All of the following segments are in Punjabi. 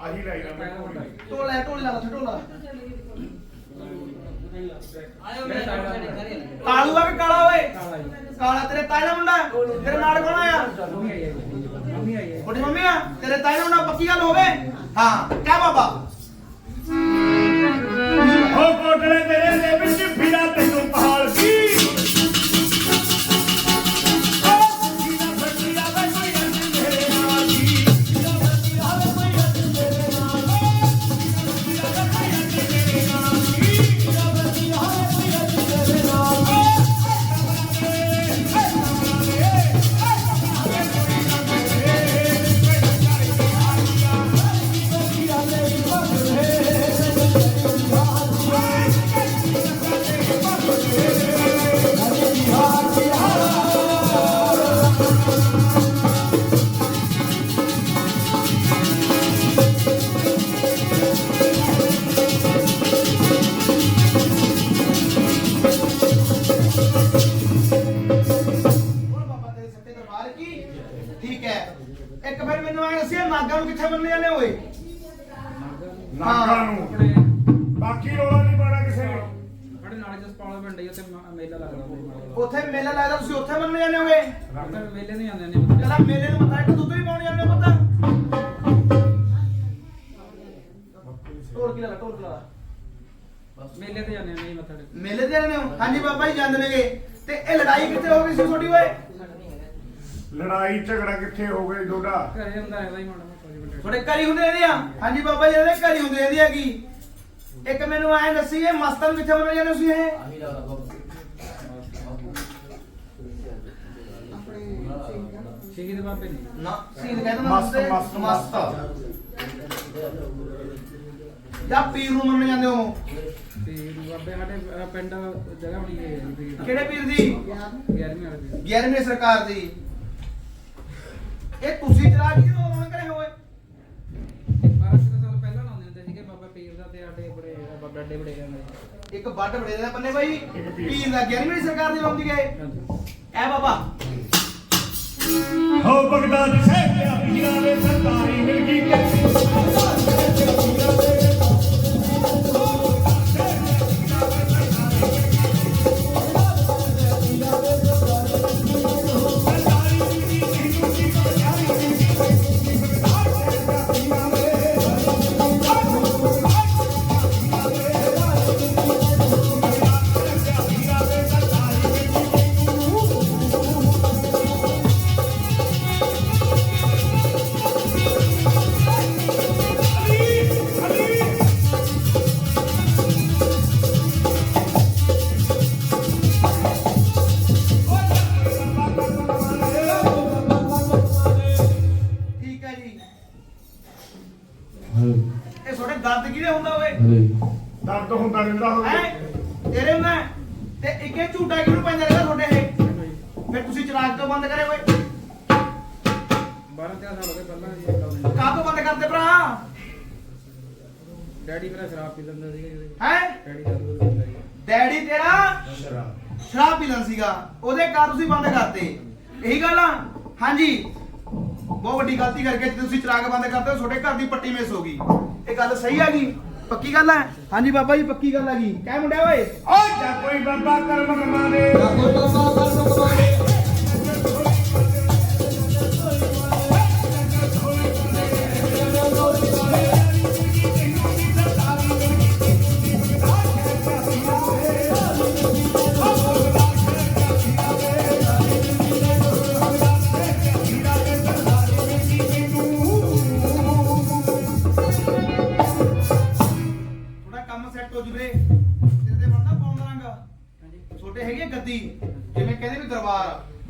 ਆਹੀ ਲਾਈ ਨਾ ਮੈਂ ਕੋਈ ਨਹੀਂ ਢੋਲਾ ਹੈ, ਢੋਲੇ ਲਾ ਉੱਥੇ ਢੋਲਾ। ਆਇਓ ਮੇਰੇ ਨਾਲ ਸਾਡੇ ਘਰੇ ਕਾਲੂ ਆ ਕੇ ਕਾਲਾ ਓਏ। ਕਾਲਾ ਤੇਰੇ ਤਾਏ ਦਾ ਮੁੰਡਾ ਤੇਰੇ ਨਾਲ ਕੌਣ ਆਇਆ? ਤੁਹਾਡੀ ਮੰਮੀ ਆ? ਤੇਰੇ ਤਾਏ ਦਾ ਪੱਕੀ ਗੱਲ ਹੋਵੇ? ਹਾਂ ਕਹਿ ਬਾਬਾ? ਹੋ ਕੋਟਲੇ ਤੇਰੇ ਦੇ ਵਿੱਚ ਫਿਰਾ ਤੇ ਇੱਕ ਫਿਰ ਮੈਨੂੰ ਐ ਦੱਸਿਆ ਨਾਗਾਂ ਨੂੰ ਕਿੱਥੇ ਬੰਨੇ ਜਾਂਦੇ ਓਏ ਨਾਗਾਂ ਨੂੰ। ਬਾਕੀ ਰੋਲਾ ਨਹੀਂ ਪਾਣਾ ਕਿਸੇ ਨੇ। ਸਾਡੇ ਨਾਲੇ ਜਸਪਾਲ ਪਿੰਡ ਹੀ ਉੱਥੇ ਮੇਲਾ ਲੱਗਦਾ ਹੁੰਦਾ ਉੱਥੇ ਮੇਲਾ ਲੱਗਦਾ ਤੁਸੀਂ ਉੱਥੇ ਬੰਨੇ ਜਾਂਦੇ ਹੋਗੇ ਉੱਥੇ ਮੇਲੇ ਨਹੀਂ ਆਉਂਦੇ ਨੇ ਕਹਿੰਦਾ ਮੇਲੇ ਨੂੰ ਮੱਥਾ ਇੱਕ ਦੁੱਧ ਵੀ ਪਾਉਣ ਜਾਂਦੇ ਹੋ ਪਤਾ। ਢੋਲ ਕੀ ਲਾ ਢੋਲ ਕੀ ਲਾ। ਮੇਲੇ ਤੇ ਜਾਂਦੇ ਨੇ ਨਹੀਂ ਮੱਥਾ। ਮੇਲੇ ਤੇ ਜਾਂਦੇ ਹੋ? ਹਾਂਜੀ ਬਾਬਾ ਜੀ ਜਾਂਦੇ ਨੇਗੇ। ਤੇ ਇਹ ਲੜਾਈ ਕਿੱਥੇ ਹੋ ਗਈ ਸੀ ਤੁਹਾਡੀ ਓਏ? ਲੜਾਈ ਝਗੜਾ ਕਿੱਥੇ ਹੋ ਗਏ ਡੋਡਾ ਘਰੇ ਹੁੰਦਾ ਹੈ ਬਾਈ ਮਾੜਾ ਮੋਟਾ ਜੀ ਬੰਦੇ ਤੁਹਾਡੇ ਘਰੀ ਹੁੰਦੇ ਇਹਦੇ ਆ। ਹਾਂਜੀ ਬਾਬਾ ਜੀ ਇਹਦੇ ਘਰੀ ਹੁੰਦੇ ਇਹਦੀ ਹੈਗੀ। ਇੱਕ ਮੈਨੂੰ ਐਂ ਦੱਸੀ ਇਹ ਮਸਤਨ ਕਿੱਥੇ ਬੰਨੇ ਜਾਂਦੇ ਤੁਸੀਂ ਇਹ? ਸ਼ਹੀਦ ਬਾਬੇ ਨੇ। ਨਾ ਸੀਨ ਕਹਿੰਦਾ ਮਸਤ, ਮਸਤ, ਮਸਤ। ਜਾਂ ਪੀਰ ਨੂੰ ਮੰਨ ਜਾਂਦੇ ਹੋ। ਤੇ ਬਾਬੇ ਸਾਡੇ ਅਹ, ਪਿੰਡ ਜਗ੍ਹਾ ਬਣੀ ਹੈ। ਕਿਹੜੇ ਪੀਰ ਦੀ? 11ਵੀਂ ਵਾਲੇ ਦੀ 11ਵੀਂ ਸਰਕਾਰ ਦੀ। ਇਹ ਤੁਸੀਂ ਚਲਾ ਕੇ ਕਿਉਂ ਆਉਣ ਕਰੇ ਹੋਏ। 12 ਸਾਲ ਪਹਿਲਾਂ ਲਾਉਂਦੇ ਹੁੰਦੇ ਸੀਗੇ ਬਾਬਾ ਪੀਰ ਦਾ ਤੇ ਸਾਡੇ ਬੜੇ ਬਾਬਾ ਅੱਡੇ ਬੜੇ ਜਾਂਦੇ ਇੱਕ ਵੱਡ ਬੜੇ ਦਾ ਬੰਨੇ ਬਾਈ ਪੀਰ। ਦਾ 11ਵੀਂ ਸਰਕਾਰ ਦੀ ਲਾਉਂਦੀ ਗਏ। ਐ ਬਾਬਾ। ਹੋ ਬਗਦਾਦ ਸਾਹਿਬ ਤੇ ਪੀਰਾਂ ਦੇ ਸਰਦਾਰੀ ਮਿਲ ਗਈ। ਠੀਕ ਦਰਦ ਹੁੰਦਾ ਰਹਿੰਦਾ ਹੋਵੇ ਹੈ ਤੇਰੇ ਹੈ? ਤੇ ਇੱਕੇ ਝੂਟਾ ਕਿਹਨੂੰ ਪੈਂਦਾ ਰਹਿੰਦਾ ਤੁਹਾਡੇ ਇਹ ਫਿਰ ਤੁਸੀਂ ਚਰਾਗ ਤੋਂ ਬੰਦ ਕਰੇ ਓਏ 12 13 ਸਾਲ ਹੋ ਗਏ ਪਹਿਲਾਂ ਜੀ ਲਾਉਂਦੇ ਕਾਹ ਤੋਂ ਬੰਦ ਕਰਦੇ ਭਰਾ? ਡੈਡੀ ਮੇਰਾ ਸ਼ਰਾਬ ਪੀ ਲੈਂਦਾ ਸੀਗਾ ਜੀ ਹੈ? ਡੈਡੀ ਦਾ ਦੂਰ ਪੀਂਦਾ ਸੀ ਡੈਡੀ ਤੇਰਾ ਸ਼ਰਾਬ ਸ਼ਰਾਬ ਪੀਂਦਾ ਸੀਗਾ। ਉਹਦੇ ਕਾਰ ਤੁਸੀਂ ਬੰਦ ਕਰਤੇ? ਇਹੀ ਗੱਲ ਆ? ਹਾਂਜੀ। ਬਹੁਤ ਵੱਡੀ ਗਲਤੀ ਕਰਕੇ ਤੁਸੀਂ ਚਰਾਗ ਬੰਦ ਕਰਦੇ ਹੋ ਤੁਹਾਡੇ ਘਰ ਦੀ ਪੱਟੀ ਮਿਸ ਹੋ ਗਈ। ਇਹ ਗੱਲ ਸਹੀ ਹੈਗੀ ਪੱਕੀ ਗੱਲ ਹੈ ਹਾਂਜੀ ਬਾਬਾ ਜੀ ਪੱਕੀ ਗੱਲ ਹੈਗੀ ਕਹਿ ਮੁੰਡਿਆ ਓਏ। ਓ ਜਾ ਕੋਈ ਬਾਬਾ ਕਰਮ ਕਮਾਵੇ ਥੋੜਾ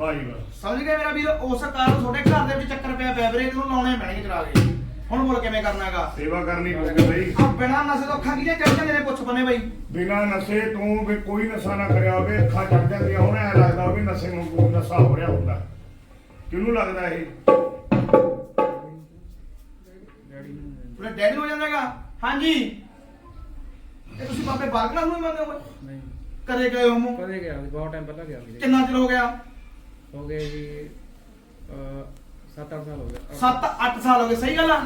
ਬਾਈ ਬਾ ਸਮਝ ਗਏ ਮੇਰਾ ਵੀਰ? ਉਸ ਕਾਰਨ ਤੁਹਾਡੇ ਘਰ ਦੇ ਵਿੱਚ ਚੱਕਰ ਪਿਆ ਪਿਆ ਵੀਰੇ ਇਹਨੂੰ ਲਾਉਣੇ ਪੈਣਗੇ ਚਲਾ ਕੇ। ਹੁਣ ਬੋਲ ਕਿਵੇਂ ਕਰਨਾਗਾ? ਸੇਵਾ ਕਰਨੀ ਪਊਗੀ ਬਈ। ਆ ਬਿਨਾਂ ਨਸੇ ਤੋਂ ਅੱਖਾਂ ਕਿਹਦੇ ਚੜ ਜਾਂਦੇ ਨੇ ਪੁੱਛ ਬਨੇ ਬਈ। ਬਿਨਾ ਨਸ਼ੇ ਤੋਂ ਵੀ ਕੋਈ ਨਸ਼ਾ ਨਾ ਕਰਿਆ ਹੋਵੇ ਅੱਖਾਂ ਚੜ ਜਾਂਦੀਆਂ। ਹੁਣ ਐ ਲੱਗਦਾ ਵੀ ਨਸ਼ੇ ਨੂੰ ਕੋਈ ਨਸ਼ਾ ਹੋ ਰਿਹਾ ਹੁੰਦਾ। ਕਿਹਨੂੰ ਲੱਗਦਾ ਇਹ? ਡੈਡੀ ਨੂੰ ਤੁਹਾਡੇ ਡੈਡੀ ਹੋ ਜਾਂਦਾਗਾ? ਹਾਂਜੀ। ਇਹ ਤੁਸੀਂ ਬਾਬੇ ਬਾਗਲਾ ਨੂੰ ਹੀ ਮੰਨਦੇ ਹੋ ਨਹੀਂ। ਕਦੇ ਗਏ ਹੋ ਮੂੰ ਕਦੇ ਗਿਆ ਸੀ ਬਹੁਤ ਟਾਈਮ ਪਹਿਲਾਂ ਗਿਆ ਸੀ। ਕਿੰਨਾ ਚਿਰ ਹੋ ਗਿਆ? ਹੋ ਗਏ ਜੀ 7-8 ਸਾਲ ਹੋ ਗਏ। 7-8 ਸਾਲ ਹੋ ਗਏ ਸਹੀ ਗੱਲ ਆ?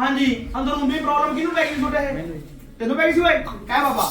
ਹਾਂਜੀ। ਅੰਦਰੋਂ ਵੀ ਪ੍ਰੋਬਲਮ ਕਿਹਨੂੰ ਪੈ ਗਈ ਤੁਹਾਡੇ? ਇਹ ਮੈਨੂੰ। ਤੈਨੂੰ ਪੈ ਗਈ ਸੀ ਓਏ? ਕਹਿ ਬਾਬਾ।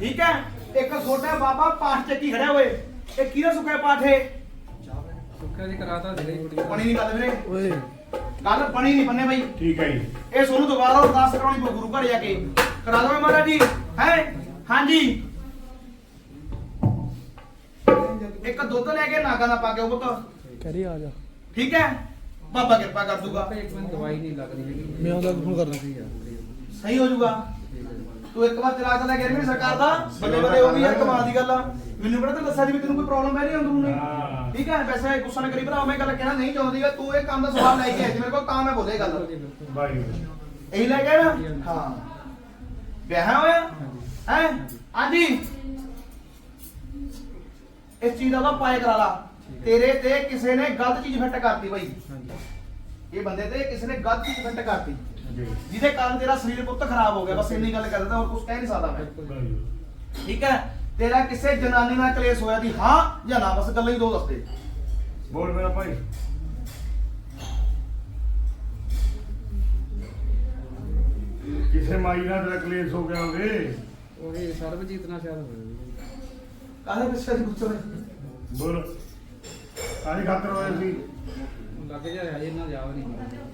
ਠੀਕ ਹੈ? ਇੱਕ ਛੋਟਾ ਬਾਬਾ ਪਾਠ ਚੱਕੀ ਖੜਿਆ ਹੋਏ ਇਹ ਕਿਹਦਾ ਸੁੱਕਾ ਪਾਠ ਹੈ? ਸੁੱਖਾ ਜੀ ਕਰਾਤਾ ਜੀ ਕੁੜੀ ਬਣੀ ਨਹੀਂ ਗੱਲ ਵੀਰੇ। ਓਏ। ਗੱਲ ਬਣੀ ਨਹੀਂ ਬੰਨੇ ਬਾਈ। ਠੀਕ ਹੈ ਜੀ। ਇਹ ਸੋਨੂੰ ਦੁਬਾਰਾ ਅਰਦਾਸ ਕਰਾਉਣੀ ਪਊ ਗੁਰੂ ਘਰ ਜਾ ਕੇ। ਕਰਾ ਦਵਾਂ ਮਹਾਰਾਜ ਜੀ। ਹੈ? ਹਾਂਜੀ। ਇੱਕ ਦੁੱਧ ਲੈ ਕੇ ਨਾਗਾ ਦਾ ਪਾ ਕੇ ਉਹ ਪੁੱਤ। ਕਰੀ ਆ ਜਾ। ਠੀਕ ਹੈ? ਬਾਬਾ ਕਿਰਪਾ ਕਰ ਦੂਗਾ। ਇੱਕ ਮਿੰਟ ਦਵਾਈ ਨਹੀਂ ਲੱਗ ਰਹੀ ਹੈਗੀ। ਮੈਂ ਉਹਦਾ ਫੋਨ ਕਰਨਾ ਠੀਕ ਹੈ ਠੀਕ ਸਹੀ ਹੋ ਜਾਊਗਾ। ਤੂੰ ਇੱਕ ਵਾਰ ਚਲਾ ਚਲਾ ਗਿਆਰਵੀਂ ਸਰਕਾਰ ਦਾ? ਬੱਲੇ ਬੱਲੇ ਉਹ ਵੀ ਯਾਰ ਕਮਾਲ ਦੀ ਗੱਲ ਆ। ਮੈਨੂੰ ਕਿਹੜਾ ਤੈਨੂੰ ਦੱਸਿਆ ਸੀ ਵੀ ਤੈਨੂੰ ਕੋਈ ਪ੍ਰੋਬਲਮ ਪੈ ਰਹੀ ਅੰਦਰੂਨੀ। ਠੀਕ ਹੈ ਵੈਸੇ ਗੁੱਸਾ ਨਾ ਕਰੀ ਭਰਾ ਮੈਂ ਗੱਲ ਕਹਿਣਾ ਨਹੀਂ ਚਾਹੁੰਦੀ ਗਾ। ਤੂੰ ਇਹ ਕੰਮ ਦਾ ਸਵਾਲ ਲੈ ਕੇ ਆਈ ਸੀ ਮੇਰੇ ਕੋਲ ਤਾਂ ਮੈਂ ਬੋਲੇ ਗੱਲ। ਜੀ, ਇਹੀ ਲੈ ਕੇ ਆਇਆ? ਨਾ ਹਾਂ। ਵਿਆਹ ਹੋਇਆ? ਹੈ? ਹਾਂਜੀ। ਇਸ ਚੀਜ਼ ਦਾ ਉਹਦਾ ਪਾਏ ਕਰਾ ਲਾ। ਤੇਰੇ ਤੇ ਕਿਸੇ ਨੇ ਗਲਤ ਚੀਜ਼ ਫਿੱਟ ਕਰਤੀ ਬਾਈ। ਇਹ ਬੰਦੇ ਤੇ ਕਿਸੇ ਨੇ ਗਲਤ ਚੀਜ਼ ਫਿੱਟ ਕਰਤੀ। ਜੀ ਜਿਹਦੇ ਕਾਰਨ ਤੇਰਾ ਸਰੀਰ ਪੁੱਤ ਖਰਾਬ ਹੋ ਗਿਆ ਬਸ ਇੰਨੀ ਗੱਲ ਕਰ ਦਿੰਦਾ ਹੋਰ ਕੁਝ ਕਹਿ ਨਹੀਂ ਸਕਦਾ ਮੈਂ। ਠੀਕ ਹੈ? ਤੇਰਾ ਕਿਸੇ ਜਨਾਨੀ ਨਾਲ ਕਲੇਸ਼ ਹੋਇਆ ਦੀ ਹਾਂ ਜਾਂ ਨਾ ਬਸ ਗੱਲਾਂ ਹੀ ਦੋ ਦੱਸਦੇ ਬੋਲ ਮੇਰਾ ਭਾਈ। ਕਿਸੇ ਮਾਈ ਨਾਲ ਤੇਰਾ ਕਲੇਸ਼ ਹੋ ਗਿਆ ਹੋਵੇ। ਉਹੀ ਸਰਬਜੀਤ ਨਾਲ ਸ਼ਾਇਦ ਹੋਇਆ ਕਾਹਦੇ ਪਿੱਛੇ ਦੀ ਗੁੱਸੇ ਬੋਲ। ਕਾਹਦੀ ਖਾਤਰ ਹੋਇਆ ਸੀ? ਲੱਗ ਜਾ ਰਿਹਾ ਜੀ ਇਹਨਾਂ ਦਾ ਯਾਦ ਨਹੀਂ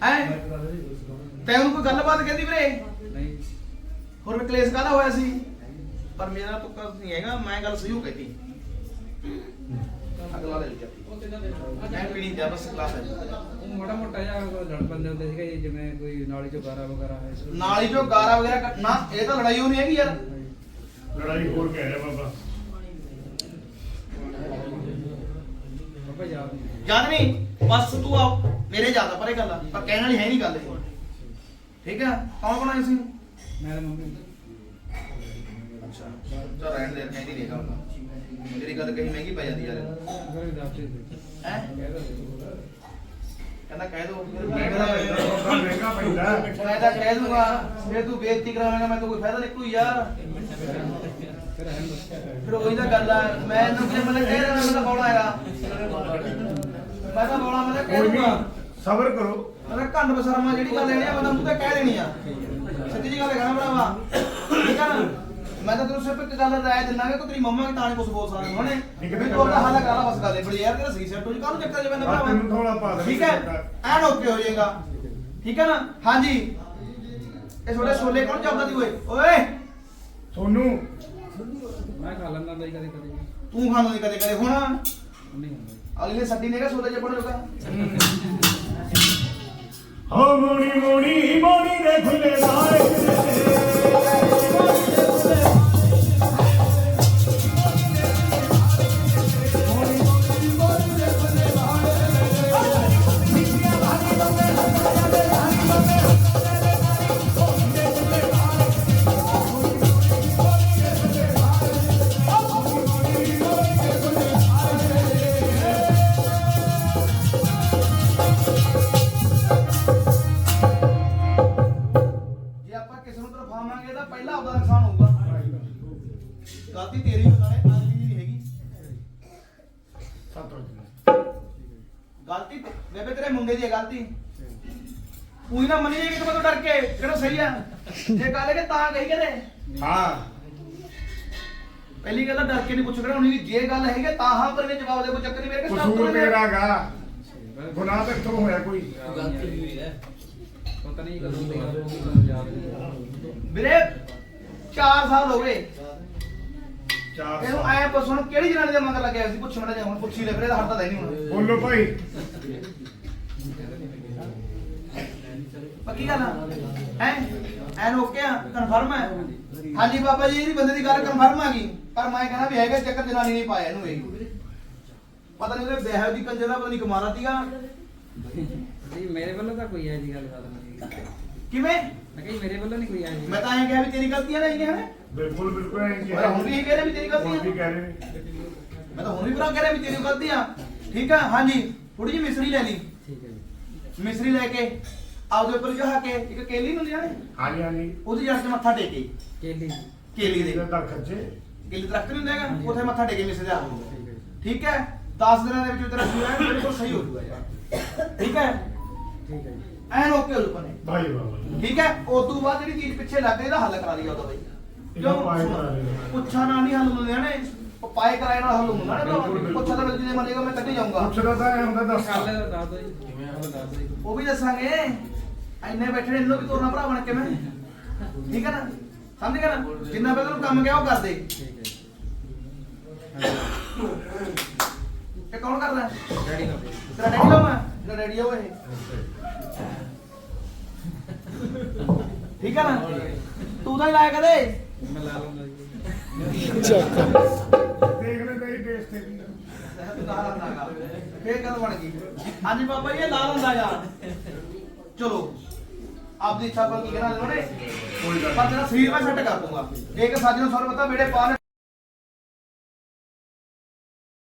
ਹੈ? ਤੈਨੂੰ ਕੋਈ ਗੱਲਬਾਤ ਕਹਿੰਦੀ ਵੀਰੇ? ਨਹੀਂ। ਹੋਰ ਮੈਂ ਕਲੇਸ਼ ਕਾਹਦਾ ਹੋਇਆ ਸੀ? ਪਰ ਮੇਰਾ ਤੁੱਕਾ ਨਹੀਂ ਹੈਗਾ ਮੈਂ ਗੱਲ ਸਹੀ ਹੋ ਕਹਤੀ। ਅਗਲਾ ਲੈ ਲਿਆ। ਮੈਂ ਪੀਣੀ ਜਾ ਬਸ ਕਲਾਸ ਹੈ ਉਹ ਮਾੜਾ ਮੋਟਾ ਜਿਹਾ ਲੜ ਪੈਂਦੇ ਹੁੰਦੇ ਸੀਗੇ ਜੀ, ਜਿਵੇਂ ਕੋਈ ਨਾਲੀ ਚੋਂ ਗਾਰਾ ਵਗੈਰਾ ਹੈ। ਨਾਲੀ ਚੋਂ ਗਾਰਾ ਵਗੈਰਾ ਇਹ ਤਾਂ ਲੜਾਈ ਹੋ ਨਹੀਂ ਹੈਗੀ ਯਾਰ ਲੜਾਈ ਹੋਰ ਕਹਿ ਰਿਹਾ ਬਾਬਾ। ਬਾਬਾ ਯਾਦ ਨਹੀਂ। ਯਾਦ ਨਹੀਂ ਬਸ ਤੂੰ ਆ ਮੇਰੇ ਜ਼ਿਆਦਾ ਪਰੇ ਗੱਲ ਆ ਪਰ ਕਹਿਣ ਵਾਲੀ ਹੈ ਨਹੀਂ ਗੱਲ ਇਹ। ਠੀਕ ਹੈ? ਕੌਣ ਬਣਾਈ ਸੀ? ਮੈਂ ਤੇ ਮੰਮੀ ਅੱਛਾ ਚਲ ਰਹਿਣ ਦੇ ਕਹਿੰਦੀ ਨਹੀਂ ਹੈਗਾ ਮੇਰੀ ਗੱਲ ਕਹੀ ਮਹਿੰਗੀ ਪੈ ਜਾਂਦੀ ਯਾਰ। ਘਰ ਵੀ ਦੱਸਦੇ ਸੀ ਹੈ? ਕਹਿ ਦਿੰਦੇ ਕਹਿੰਦਾ ਕਹਿ ਦੋ। ਮਹਿੰਗਾ ਪੈਂਦਾ ਬਾਬਾ ਮਹਿੰਗਾ ਪੈਂਦਾ ਮੈਂ ਤਾਂ ਕਹਿ ਦੂੰਗਾ ਜੇ ਤੂੰ ਬੇਇੱਜ਼ਤੀ ਕਰਾਵੇਂਗਾ ਮੈਂ ਤਾਂ ਕੋਈ ਫਾਇਦਾ ਨਿਕਲੂ ਯਾਰ। ਫਿਰ ਉਹੀ ਤਾਂ ਗੱਲ ਆ ਮੈਂ ਇਹਨੂੰ ਕਿ ਮੈਂ ਕਹਿ ਰਿਹਾ ਮੈਂ ਤਾਂ ਬੋਲਾ ਹੈਗਾ ਮੈਂ ਤਾਂ ਬੋਲਾ ਮੈਂ ਤਾਂ ਕਹਿ ਕੋਈ ਦੂੰਗਾ। ਨਹੀਂ ਸਬਰ ਕਰੋ। ਮੈਂ ਤਾਂ ਕੰਨ ਬਸਰਮਾ ਜਿਹੜੀ ਗੱਲ ਲੈਣੀ ਆ ਮੈਂ ਤਾਂ ਮੂੰਹ ਤੇ ਕਹਿ ਦੇਣੀ ਆ। ਸੱਚੀ ਜੀ ਗੱਲ ਹੈ ਨਾ ਭਰਾਵਾ। ਠੀਕ ਆ ਨਾ? ਮੈਂ ਤਾਂ ਤੈਨੂੰ ਸਿਰਫ ਇੱਕ ਗੱਲ ਰਾਇ ਦਿੰਦਾ ਕਿ ਤੇਰੀ ਮੰਮਾ ਵੀ ਤਾਂ ਨਹੀਂ ਕੁਝ ਬੋਲ ਸਕਦੀ ਹੋਣੇ। ਠੀਕ ਹੈ, ਵੀ ਤੂੰ ਉਹਦਾ ਹੱਲ ਕਰ ਲਾ ਬਸ ਗੱਲ ਹੈ ਬੜੀ ਯਾਰ ਤੇਰਾ ਸਹੀ ਜੀ ਕਾਹਨੂੰ ਚੱਕਰ ਚ ਪੈਂਦਾ ਆ ਤੈਨੂੰ ਥੋੜਾ ਪਾ ਭਰਾਵਾ ਦੇ। ਠੀਕ ਹੈ? ਐਨ ਓਕੇ ਹੋ ਜਾਏਗਾ। ਠੀਕ ਹੈ ਨਾ? ਹਾਂਜੀ। ਇਹ ਤੁਹਾਡੇ ਛੋਲੇ ਕੌਣ ਚੱਲਦਾ ਦੀ ਓਏ? ਓਏ! ਸੋਨੂੰ। ਮੈਂ ਖਾ ਲੈਂਦਾ ਹੁੰਦਾ ਜੀ ਕਦੇ ਕਦੇ ਤੂੰ ਖਾਣਾ ਨਹੀਂ ਕਦੇ ਕਦੇ ਹੁਣ। ਅਗਲੇ ਨੇ ਸੱਡੀ ਨੇਗਾ ਛੋਲੇ ਚੱਪਣ ਲੋਕਾਂ ਹੋ ਮੋਣੀ ਮੋਣੀ ਮੋਣੀ ਦੇ ਖੁੱਲੇ ਨਾਇਕ ਗਲਤੀ ਤੇ- ਬੇਬੇ ਤੇਰੇ ਮੁੰਡੇ ਦੀ ਹੈ ਗਲਤੀ। ਤੂੰ ਹੀ ਨਾ ਮੰਨੀ ਜਾਏਗੀ ਤੂੰ ਡਰ ਕੇ ਕਿਹੜਾ ਸਹੀ ਆ। ਜੇ ਗੱਲ ਹੈ ਕਿ ਤਾਂ ਕਹੀ ਕਰੇ ਹਾਂ। ਪਹਿਲੀ ਗੱਲ ਤਾਂ ਡਰ ਕੇ ਨਹੀਂ ਪੁੱਛ ਰਿਹਾ ਹੁਣ ਵੀ ਜੇ ਗੱਲ ਹੈਗੀ ਤਾਂ ਹਾਂ ਪਰ ਇਹਨੇ ਜਵਾਬ ਦੇ ਕੋਈ ਚੱਕਰ ਨਹੀਂ ਮੇਰੇ ਕੋਲ ਕਸੂਰ ਤੇਰਾਗਾ ਬਸ ਗੁਨਾਹ ਤਾਂ ਕਿੱਥੋਂ ਹੋਇਆ ਕੋਈ? ਗਲਤੀ ਹੋਈ ਹੈ ਪਤਾ ਨਹੀਂ ਕਦੋਂ ਕਦੋਂ ਯਾਦ ਨਹੀਂ ਵੀਰੇ 4 ਸਾਲ ਹੋ ਗਏ। ਚਾਰ ਇਹਨੂੰ ਸਾਲ। ਐ ਪੁੱਛ ਹੁਣ ਕਿਹੜੀ ਜਨਾਨੀ ਦੇ ਮਗਰ ਲੱਗਿਆ ਸੀ? ਪੁੱਛ ਮੜਾ ਜਾ ਹੁਣ ਪੁੱਛੀ ਲੈ ਦਾ ਹੱਥ ਤਾਂ ਨਹੀਂ ਹੁਣ। ਬੋਲੋ ਭਾਈ। ਪੱਕੀ ਗੱਲ ਆ? ਹੈ? ਐਨ ਓਕੇ ਆ? ਕਨਫਰਮ ਹੈ ਹਾਂਜੀ ਬਾਬਾ ਜੀ ਇਹਦੀ ਬੰਦੇ ਦੀ ਗੱਲ ਕਨਫਰਮ ਆ ਗਈ। ਪਰ ਮੈਂ ਕਹਿੰਦਾ ਵੀ ਹੈਗਾ ਚੱਕਰ ਜਨਾਨੀ ਨਹੀਂ ਪਾਇਆ ਇਹਨੂੰ ਇਹ। ਪਤਾ ਨਹੀਂ ਉਹਦੇ ਵਿਆਹ ਦੀ ਕੰਜਰ ਦਾ ਪਤਾ ਨਹੀਂ ਕਮਾਰਾ ਸੀਗਾ। ਜੀ ਮੇਰੇ ਵੱਲੋਂ ਤਾਂ ਕੋਈ ਐ ਜੀ ਗੱਲ ਬਾਤ ਨਹੀਂ ਕਿਵੇਂ? ਮੈਂ ਕਹੀ ਮੇਰੇ ਵੱਲੋਂ ਨਹੀਂ ਕੋਈ ਐ ਜੀ। ਮੈਂ ਤਾਂ ਐਂ ਕਿਹਾ ਵੀ ਤੇਰੀ ਗਲਤੀਆਂ ਨਹੀਂ ਹੈ ਬਿਲਕੁਲ ਬਿਲਕੁਲ ਐਂ ਮੈਂ ਹੁਣ ਵੀ ਇਹ ਕਹਿ ਰਿਹਾ ਵੀ ਤੇਰੀ ਹੁਣ ਵੀ ਗਲਤੀਆਂ ਕਹਿ ਰਹੇ ਨੇ? ਮੈਂ ਤਾਂ ਹੁਣ ਵੀ ਭਰਾ ਕਹਿ ਰਿਹਾ ਵੀ ਤੇਰੀ ਗਲਤੀਆਂ ਠੀਕ ਆ? ਹਾਂਜੀ। ਥੋੜੀ ਜਿਹੀ ਮਿਸਰੀ ਲੈ ਲਈ। ਠੀਕ ਹੈ ਜੀ। ਮਿਸਰੀ ਲੈ ਕੇ ਆਪਦੇ ਉੱਪਰ ਜਹਾ ਕੇ ਇੱਕ ਕੇਲੀ ਨੂੰ ਲਿਆਣੇ ਹਾਂਜੀ ਹਾਂਜੀ। ਉਹਦੀ ਜੜ 'ਚ ਮੱਥਾ ਟੇਕੇ ਕੇਲੀ ਕੇਲੀ ਦੇ। ਇਹਦਾ ਦਰਖਤ ਕੇਲੀ ਦਰਖਤ ਨਹੀਂ ਹੁੰਦਾ ਹੈਗਾ। ਉੱਥੇ ਮੱਥਾ ਟੇਕੇ ਮਿਸਰੀ ਦਾ ਠੀਕ ਹੈ ਜੀ। ਠੀਕ ਹੈ? 10 ਦਿਨਾਂ ਦੇ ਵਿੱਚ ਤੇਰਾ ਸੂਆ ਬਿਲਕੁਲ ਸਹੀ ਹੋ ਜਾਊਗਾ ਯਾਰ। ਠੀਕ ਹੈ? ਠੀਕ ਹੈ ਜੀ। ਐਨ ਓਕੇ ਹੋ ਜੂਪਨੇ ਭਾਈ ਬਾਬਾ ਠੀਕ ਹੈ? ਉਸ ਤੋਂ ਬਾਅਦ ਜਿਹੜੀ ਚੀਜ਼ ਪਿੱਛੇ ਲੱਗ ਗਈ ਇਹਦਾ ਹੱਲ ਕਰਾ ਲਿਆ ਉਹਦਾ ਬਈ। ਇਹਦਾ ਪਾਏ ਕਰਾ ਲਿਆ। ਪੁੱਛਾ ਨਾਲ ਨਹੀਂ ਹੱਲ ਹੁੰਦੇ ਨੇ ਉਹ ਪਾਏ ਕਰਾਏ ਨਾਲ ਹੱਲ ਹੁੰਦਾ ਨੇ ਬਿਲਕੁਲ। ਪੁੱਛਾ ਤਾਂ ਜਿਹਦੇ ਮੰਨੇਗਾ ਮੈਂ ਕੱਢੀ ਜਾਊਂਗਾ। ਪੁੱਛਦਾ ਤਾਂ ਇਹ ਹੁੰਦਾ ਦੱਸ। ਗੱਲ ਦੱਸ ਦੋ ਜੀ ਕਿਵੇਂ ਉਹ ਦੱਸ ਦੋ। ਜੀ ਉਹ ਵੀ ਦੱਸਾਂਗੇ। ਐਨੇ ਬੈਠੇ ਨੇ ਇਹਨੂੰ ਵੀ ਤੋਰਨਾ ਭਰਾ ਬਣ ਕੇ ਮੈਂ। ਠੀਕ ਹੈ ਨਾ? ਸਮਝ ਗਿਆ ਨਾ? ਜਿੰਨਾ ਪਹਿਲਾਂ ਨੂੰ ਕੰਮ ਗਿਆ ਉਹ ਕਰਦੇ। ਠੀਕ ਹੈ ਇਹ ਕੌਣ ਕਰਦਾ? ਡੈਡੀ ਨਾਲ ਤੇਰਾ ਡੈਡੀ ਲਾਉਣਾ ਤੇਰਾ ਡੈਡੀ ਆ ਉਹ ਇਹ ਠੀਕ ਹੈ ਨਾ? ਤੂੰ ਤਾਂ ਹੀ ਲਾਇਆ ਕਦੇ? ਮੈਂ ਲਾ ਲੂੰਗਾ ਜੀ। ਦੇਖ ਲੈ ਤੇਰੀ ਟੇਸਟ ਤੇ ਕੀ ਆ। ਫੇਰ ਕਦ ਬਣ ਗਈ? ਹਾਂਜੀ ਬਾਬਾ ਜੀ ਇਹ ਲਾ ਲੰਦਾ ਯਾਰ ਚਲੋ ਆਪਦੀ ਇੱਛਾ ਪਰ ਕੀ ਕਹਿਣਾ ਲੈਣੋ ਨੇ ਕੋਈ ਗੱਲ ਪਰ ਤੇਰਾ ਸਰੀਰ ਮੈਂ ਸੈੱਟ ਕਰ ਦੂੰਗਾ। ਇੱਕ ਸਾਜਣ ਸੌਰ ਪਤਾ ਬੇੜੇ ਪਾ ਲੈ